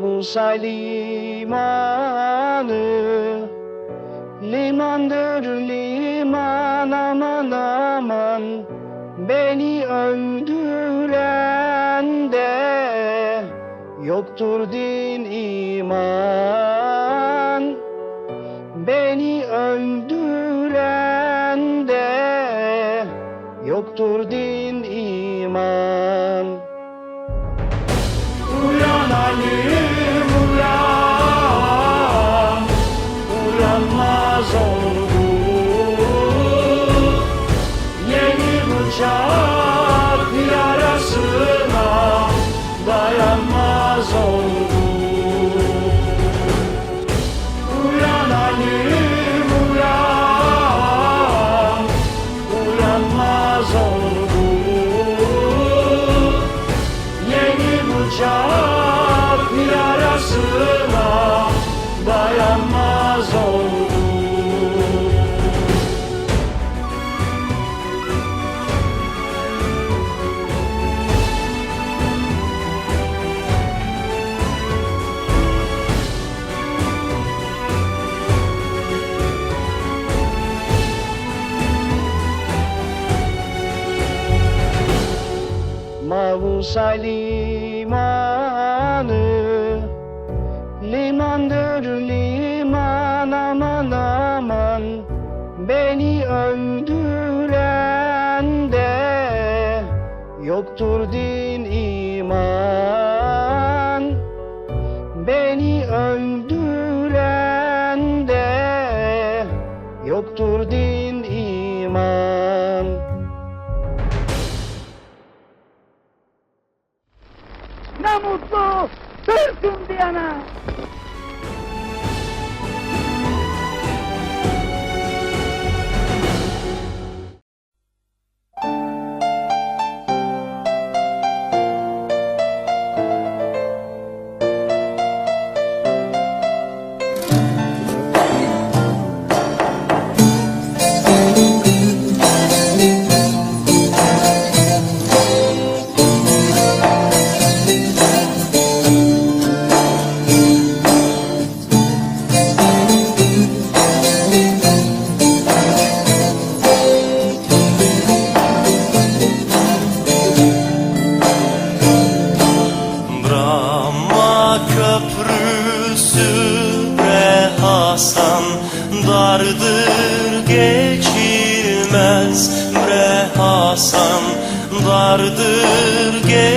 Mausa limanı Limandır liman aman aman Beni öldüren de Yoktur din iman. Beni öldüren Bıçak yarasına Dayanmaz oldu Uyan Halim uyan. Uyanmaz oldu Yeni bıçak yarasına dayanmaz oldu. Mavusa limanı Limandır liman aman aman Beni öldüren de Yoktur din iman. Beni öldüren de Yoktur din iman mutlu Türk'üm diyene. Brahma köprüsü bre Hasan Dardır geçilmez bre Hasan Dardır geçilmez